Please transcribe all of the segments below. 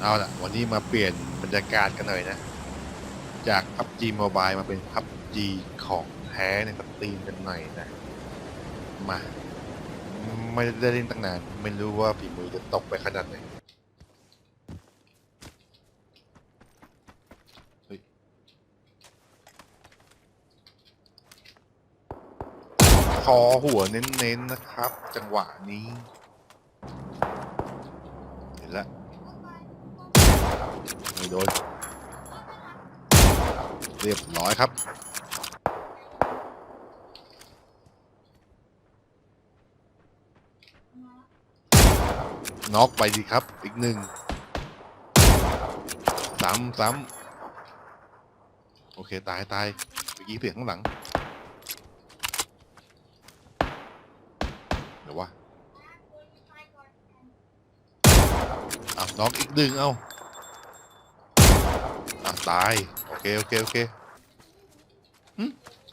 เอาละวันนี้มาเปลี่ยนบรรยากาศกันหน่อยนะ จาก PUBG Mobile มาเป็น PUBG ของแท้ในสตรีมกันหน่อยนะ มา ไม่ได้เล่นตั้งนาน ไม่รู้ว่าฝีมือจะตกไปขนาดไหนคอหัวเน้นๆนะครับ จังหวะนี้ เห็นแล้ว ไม่โดน เรียบร้อยครับน็อกไปสิครับ อีกหนึ่งซ้ำซ้ำโอเค ตายตายเมื่อกี้เสียงข้างหลัง เดี๋ยววะอะน็อกอีกหนึ่งเอาอะ ตาย โอเค โอเค โอเคหึ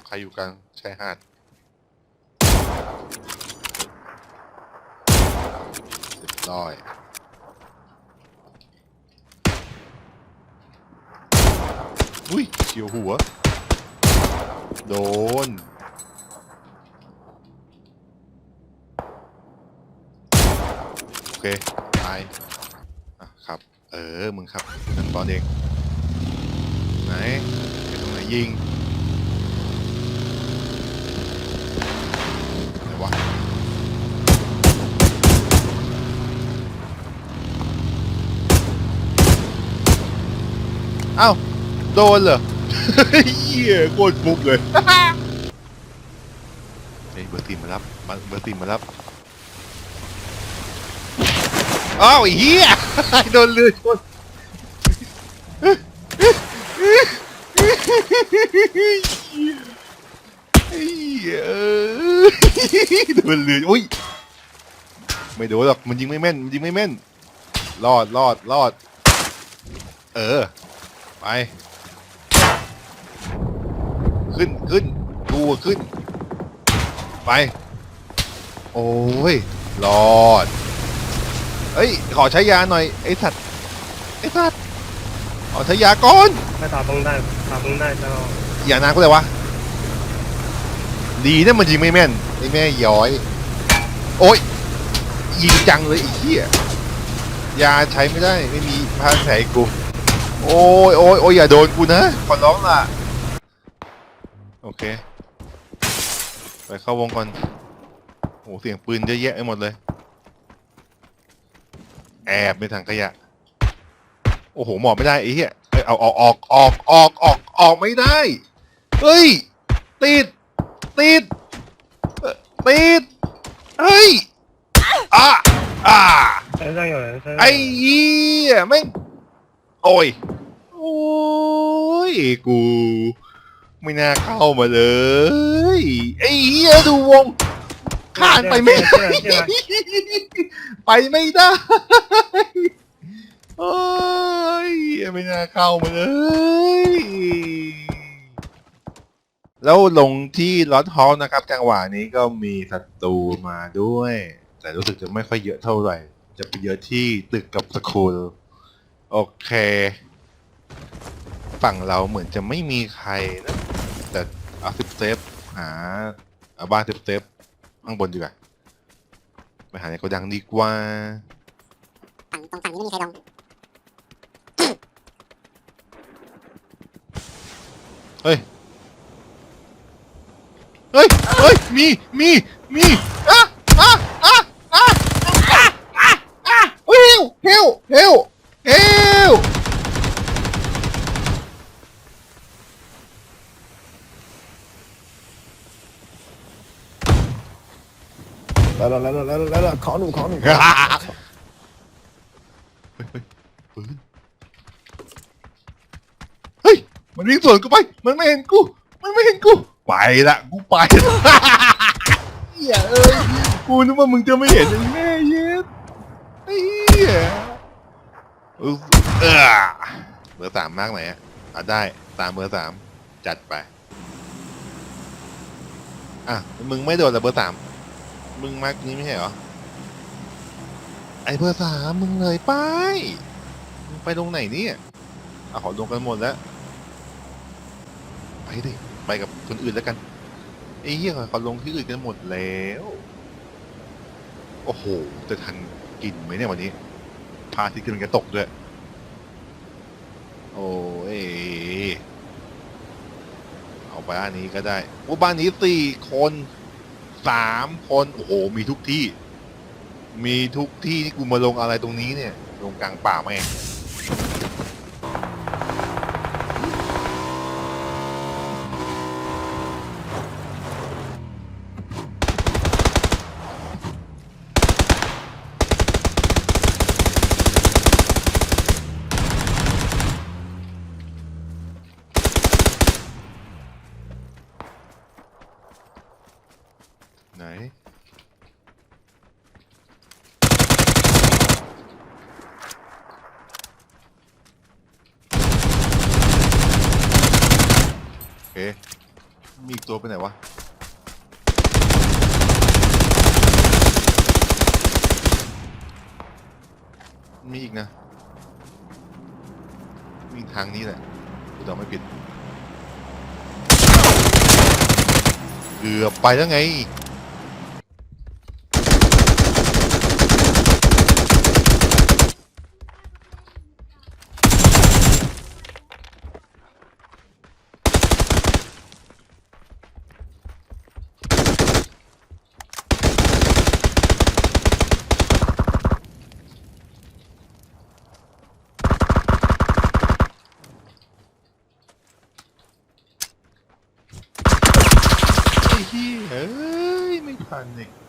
ใครอยู่กลางชายหาด เรียบร้อย อุ้ยเฉียวหัว โดน โอเค ตาย อะครับ เออ มึงครับนั่นตอนเอง ไหนตรงไหนยิงไหนวะเอ้าโดนเหรอเหี้ยโคตรฟุกเลยเฮ้ยเบอร์สี่มารับมาเบอร์สี่มารับอ้าวเหี้ยโดนเรือชนไอ้เหี้ยเอ้ย โดนเรืออุ้ย ไม่โดนหรอก มันยิงไม่แม่น มันยิงไม่แม่น รอดรอดรอด เออ ไป ขึ้นขึ้นดูขึ้น ไป โอ้ย รอด เอ้ย ขอใช้ยาหน่อย ไอ้สัตว์ ไอ้สัตว์ ขอใช้ยาก่อนไม่ตอบตรงได้ตอบตรงได้เจ้าอย่านานก็เลยวะ ดีนะมันยิงไม่แม่นไอ้แม่ย้อย โอ้ยยิงจังเลยไอ้เหี้ยยาใช้ไม่ได้ไม่มีผ้าแผลให้กู โอ้ยโอ้ยโอ้ยอย่าโดนกูนะ ขอร้องล่ะ โอเค ไปเข้าวงก่อนโอ้เสียงปืนเยอะแยะไปหมดเลย แอบในถังขยะ โอ้โห หมอบไม่ได้ไอ้เหี้ยเอ้ยเอาออกออกออกออกออกออกไม่ได้ เฮ้ย ติด ติดเอ่อติด เฮ้ย อ่ะอ่า 身上有人身上有人 ไอ้เหี้ยแม่งโอ้ย โอ้ย กู ไม่น่าเข้ามาเลย ไอ้เหี้ยดูวงข้านไปไม่ได้ ไปไม่ได้โอ้ย ไม่น่าเข้ามาเลย แล้วลงที่ลอตฮอลนะครับ จังหวะนี้ก็มีศัตรูมาด้วย แต่รู้สึกจะไม่ค่อยเยอะเท่าไหร่ จะไปเยอะที่ตึกกับสคูล โอเค ฝั่งเราเหมือนจะไม่มีใครนะ แต่เอาซิปเซฟหาเอาบ้านซิปเซฟข้างบนดีกว่าไปหาในโกดังดีกว่าฝั่งตรงฝั่งนี้ไม่มีใครลง เฮ้ย เฮ้ย เฮ้ย มี มี มีอะอะอะอะอะอะอะเฮ้ยเฮลเฮลเฮลแล้วแล้วแล้วแล้วแล้วขอหนูขอหนู มันวิ่งสวนกูไป มันไม่เห็นกู มันไม่เห็นกู ไปละกูไปเหี้ยเอ้ยกูนึกว่ามึงจะไม่เห็นไอ้แม่เย็ดไอ้เหี้ยเออเออเบอร์สามมากไหนอะอะได้ตามเบอร์สามจัดไป อะ มึงไม่โดนเหรอเบอร์สามมึงมากนี้ไม่ใช่เหรอ ไอ้เบอร์สามมึงเลยไป มึงไปลงไหนเนี่ยอะขอลงกันหมดแล้ว ไปดิไปกับคนอื่นแล้วกันไอ้เหี้ยเขาลงที่อื่นกันหมดแล้ว โอ้โห จะทันกินไหมเนี่ยวันนี้พาที่กำลังจะตกด้วย โอ้ยเอาบ้านนี้ก็ได้โอ้บ้านนี้สี่คนสามคน โอ้โห มีทุกที่ มีทุกที่ที่กูมาลงอะไรตรงนี้เนี่ย ลงกลางป่าแม่ง ไหน โอเค มีอีกตัวไปไหนวะ มีอีกนะวิ่งทางนี้แหละกูเดาไม่ผิดเกือบไปแล้วไง ไอ้เ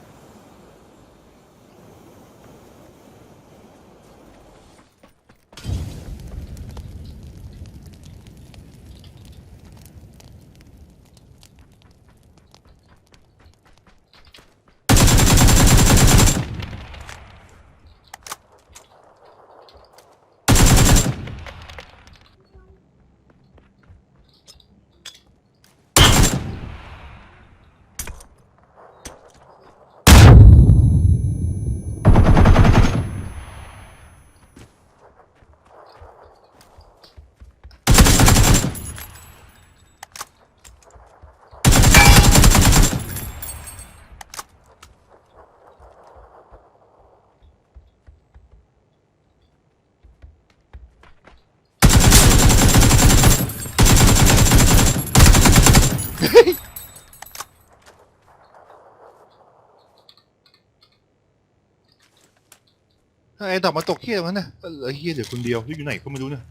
ไอ้ดอกมาตกเฮียตรงนั้นนะเออเฮียเดี๋ยวคนเดียวอยู่ไหนก็ไม่รู้นะ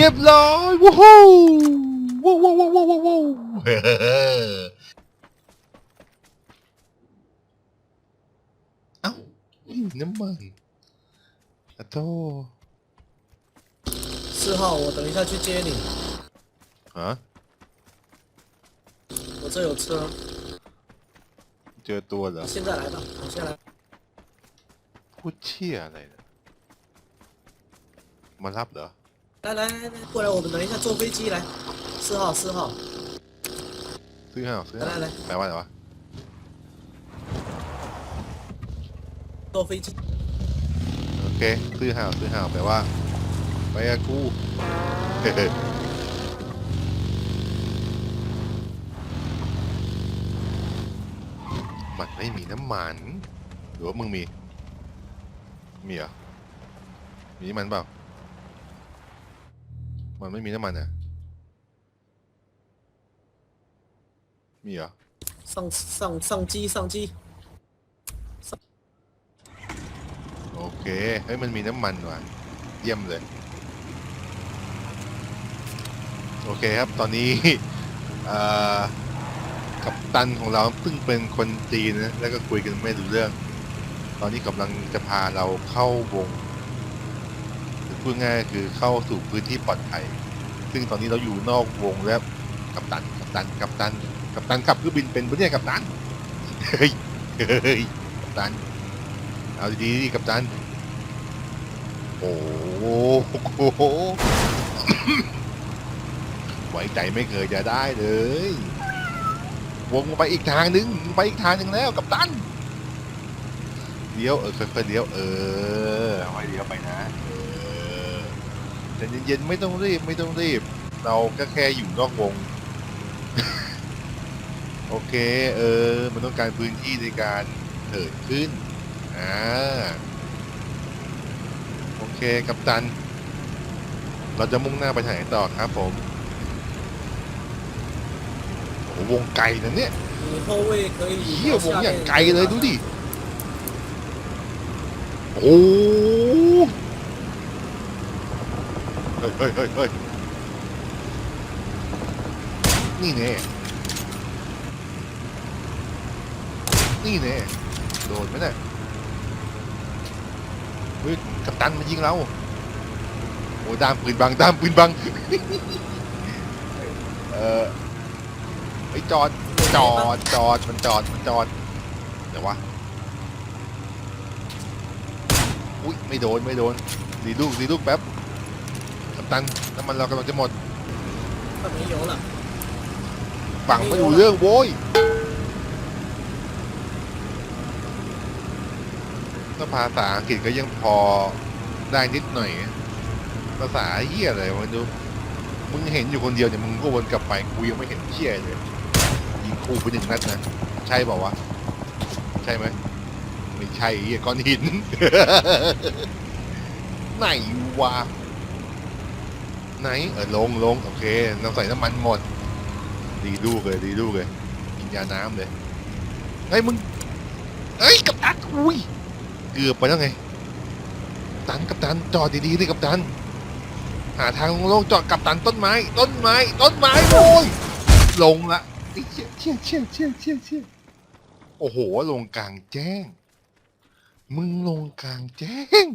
รียบร้อยว้าวว้าวว้าวว้าวว้าวว้าวเฮ้อเอ้าอืมน้ำมันอะโต 四号，我等一下去接你。 ฮะ 我这有车， เจอตัวเหรอ 现在来吧，我先来。 พูดเชี่ยอะไรเนี่ยมารับเหรอ 来来来来，过来，我们等一下坐飞机来。四号，四号， ซื้อให้เหรอซื้อให้ 来 เหรอ 来来， แปลว่าอะไรวะ 坐飞机。 โอเค ซื้อให้เหรอซื้อให้เหรอแปลว่า ไปกับกู เฮ้ยมันไม่มีน้ำมัน หรือว่ามึงมี มีเหรอ มีน้ำมันเปล่า มันไม่มีน้ำมันเนี่ยมีอะอสั่งสั่งสั่งจีสั่งจีโอเค เฮ้ย มันมีน้ำมันว่ะ เยี่ยมเลย โอเคครับ ตอนนี้กับตันของเราเพิ่งเป็นคนจีนนะ แล้วก็คุยกันไม่รู้เรื่อง ตอนนี้กำลังจะพาเราเข้าวง พูดง่ายคือเข้าสู่พื้นที่ปลอดภัย ซึ่งตอนนี้เราอยู่นอกวงแล้วกัปตันกัปตันกัปตันกัปตันขับเครื่องบินเป็นปะเนี่ยกัปตันเฮ้ยเฮ้ยกัปตันเอาดีๆดิกัปตันโอ้โหไว้ใจไม่เคยจะได้เลยวงไปอีกทางนึงไปอีกทางนึงแล้วกัปตันเลี้ยวเออค่อยๆเลี้ยวเออค่อยเลี้ยวไปนะเออ แต่เย็นๆไม่ต้องรีบไม่ต้องรีบ เราก็แค่อยู่นอกวง โอเค เออ มันต้องการพื้นที่ในการเถิดขึ้น อ่า โอเค กัปตัน เราจะมุ่งหน้าไปทางไหนต่อครับผม โอ้โหวงไกลนะเนี่ย 你后卫可以 เฮีย 往 วง 下 อย่าง 面 ไกลเลยดูดิ โอ้ ฮ้ยเฮ้ยเฮ้ยนี่แน่นี่แน่โดนไหมเนี่ยเฮ้ยกัปตันมายิงเราโอ้ด้ามปืนบังด้ามปืนบังเออไอจอดจอดจอดมันจอดมันจอดเดี๋ยววะอุ้ยไม่โดนไม่โดนดีลูกดีลูกแป๊บ ตันน้ำมันเรากำลังจะหมดแบบนี้โยนเหรอฝั่งไม่อยู่เรื่องโว้ยถ้าภาษาอังกฤษก็ยังพอได้นิดหน่อย ภาษาเฮี้ยอะไรวะดูมึงเห็นอยู่คนเดียวเนี่ยมึงก็วนกลับไปกูยังไม่เห็นเฮี้ยเลยยิงคู่ไปหนึ่งนัดนะใช่เปล่าวะใช่ไหมไม่ใช่เฮี้ยก้อนหิน ไหนวะ ไหนเออลงลงโอเคน้ำใส่น้ำมันหมด ดีลูเลยดีลูเลยกินยาน้ำเลยเฮ้ยมึงเฮ้ยกับตันอุ้ยเกือบไปแล้วไงตันกับตันจอดดีๆดิกับตัน หาทางลงโลกจอดกับตันต้นไม้ ต้นไม้ ต้นไม้โอ้ยลงละเชี่ยเชี่ยเชี่ยเชี่ยเชี่ยเชี่ยโอ้โหลงกลางแจ้ง มึงลงกลางแจ้ง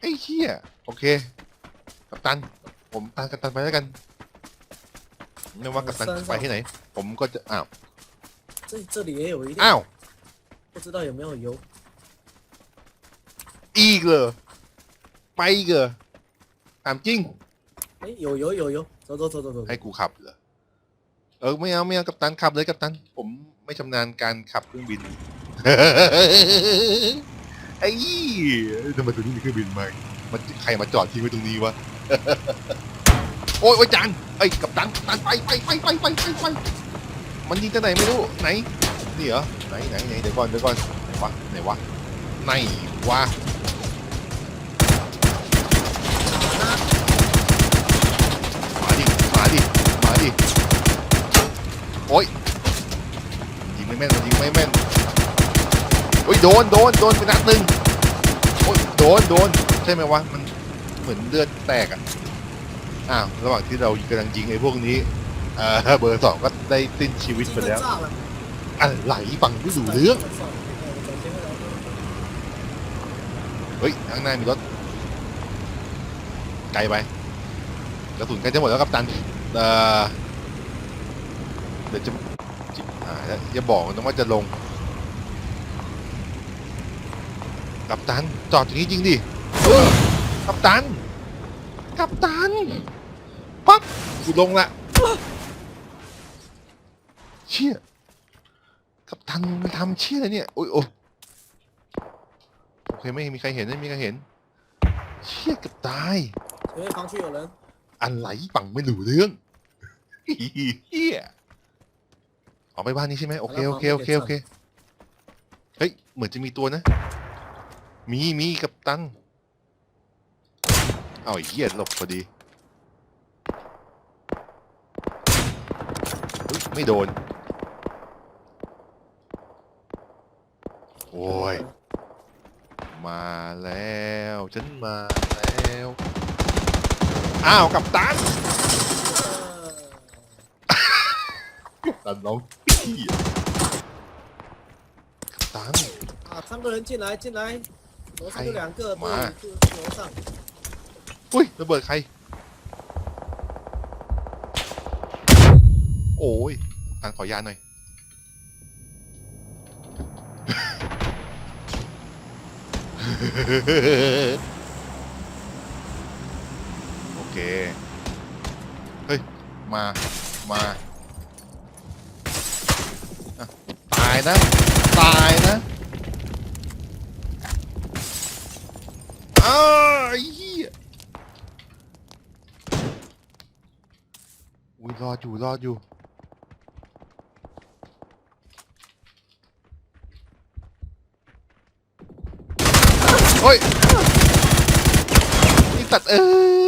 ไอ้เชี่ยโอเค กับตัน ผมตามกับตันไปแล้วกัน ไม่ว่ากัปตันจะไปที่ไหน ผมก็จะอ้าว 这这里也有一辆， อ้าว 不知道有没有油。 อีกเหรอไปอีกเหรอถามจริง 哎，有油有油，走走走走走。 ให้กูขับเหรอเออไม่เอาไม่เอากัปตันขับเลยกัปตัน ผมไม่ชำนาญการขับเครื่องบิน ไอ้ยี่ทำไมตรงนี้มีเครื่องบินมามันใครมาจอดทิ้งไว้ตรงนี้วะ โอ้ยโอ้ยจานไอ้ยกัปตันกัปตันไปไปไปไปไปไปไปมันยิงจากไหนไม่รู้ไหนนี่เหรอไหนไหนไหนเดี๋ยวก่อนเดี๋ยวก่อนไหนวะไหนวะไหนวะมาดิมาดิมาดิโอ้ยยิงไม่แม่นยิงไม่แม่นโอ้ยโดนโดนโดนไปนัดหนึ่งโอ้ยโดนโดนใช่ไหมวะมัน เหมือนเลือดแตกอะอ้าวระหว่างที่เรากำลังยิงไอ้พวกนี้อ่าเบอร์สองก็ได้สิ้นชีวิตไปแล้วอะไรฟังไม่ดูเรื่องเฮ้ยข้างหน้ามีรถไกลไปกระสุนใกล้จะหมดแล้วกับตันเอ่อเดี๋ยวจะจิบายแล้อย่าอกว่าจะลง กับตันจอดตรงนี้จริงดิ กัปตัน กัปตัน ปั๊บกูลงละ เชี่ย กัปตันมันทำเชี่ยอะไเนี่ย โอ้ยโอ้โอเคไม่มีใครเห็นไม่มีใครเห็น เชี่ยกับตาย เฮ้ยฟังชื่อเหรออะไรปังไม่รู้เรื่องเฮียออกไปบ้านนี้ใช่ไหมโอเคโอเคโอเคโอเค เฮ้ย เหมือนจะมีตัวนะ มีมีกับตัน เอาไอ้เหี้ยหลบพอดีเฮ้ยไม่โดน โอ้ย มาแล้ว ฉันมาแล้ว อ้าวกับตัน 呃， ตันน้องพี่กับตัน 啊，三个人进来进来，楼上就两个，妈对，就楼上。 อุ้ยระเบิดใคร โอ้ยอันขอยาหน่อย โอเค เฮ้ย มา มาตายนะ ตายนะ อ้าว รอดอยู่รอดอยู่เฮ้ยไอ้สัตว์เอ้ย